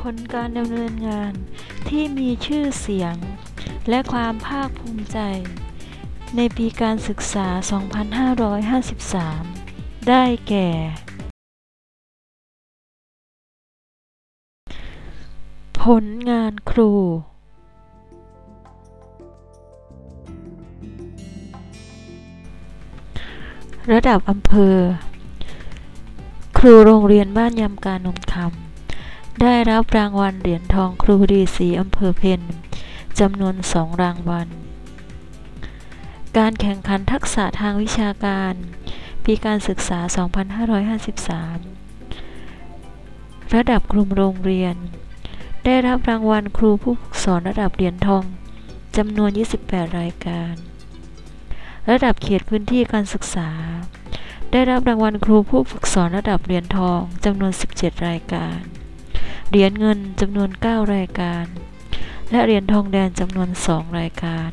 ผลการดำเนินงานที่มีชื่อเสียง และความภาคภูมิใจ ในปีการศึกษา 2553 ได้แก่ ผลงานครู ระดับอำเภอ ครูโรงเรียนบ้านยำการนมคำ ได้รับรางวัลเหรียญทองครูดีสีอำเภอเพนจำนวนสองรางวัล การแข่งขันทักษะทางวิชาการ ปีการศึกษา 2553 ระดับกลุ่มโรงเรียน ได้รับรางวัลครูผู้ฝึกสอนระดับเหรียญทองจำนวน 28 รายการ ระดับเขตพื้นที่การศึกษา ได้รับรางวัลครูผู้ฝึกสอนระดับเหรียญทองจำนวน 17 รายการ เหรียญเงินจำนวน 9 รายการ และเหรียญทองแดงจำนวน 2 รายการ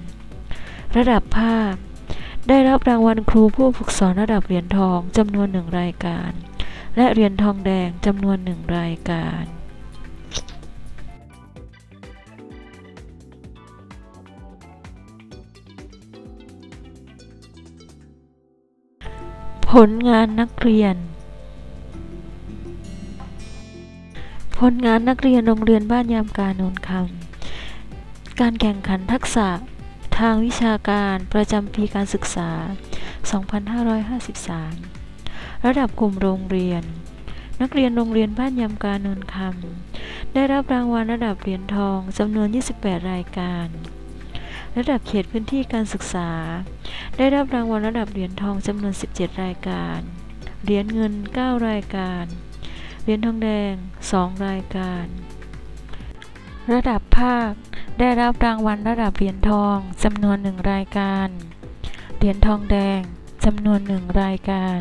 ระดับภาคได้รับรางวัลครูผู้ฝึกสอนระดับเหรียญทองจำนวน 1 รายการ และเหรียญทองแดงจำนวน 1 รายการผลงานนักเรียน ผลงานนักเรียนโรงเรียนบ้านยามกาโนนคำ การแข่งขันทักษะทางวิชาการประจำปีการศึกษา 2553 ระดับกลุ่มโรงเรียน นักเรียนโรงเรียนบ้านยำการนนคำ ได้รับรางวัลระดับเหรียญทองจำนวน 28 รายการ ระดับเขตพื้นที่การศึกษา ได้รับรางวัลระดับเหรียญทองจำนวน 17 รายการ เหรียญเงิน 9 รายการ เหรียญทองแดง 2 รายการ ระดับภาค ได้รับรางวัลระดับเหรียญทองจำนวน 1 รายการ เหรียญทองแดงจำนวน 1 รายการ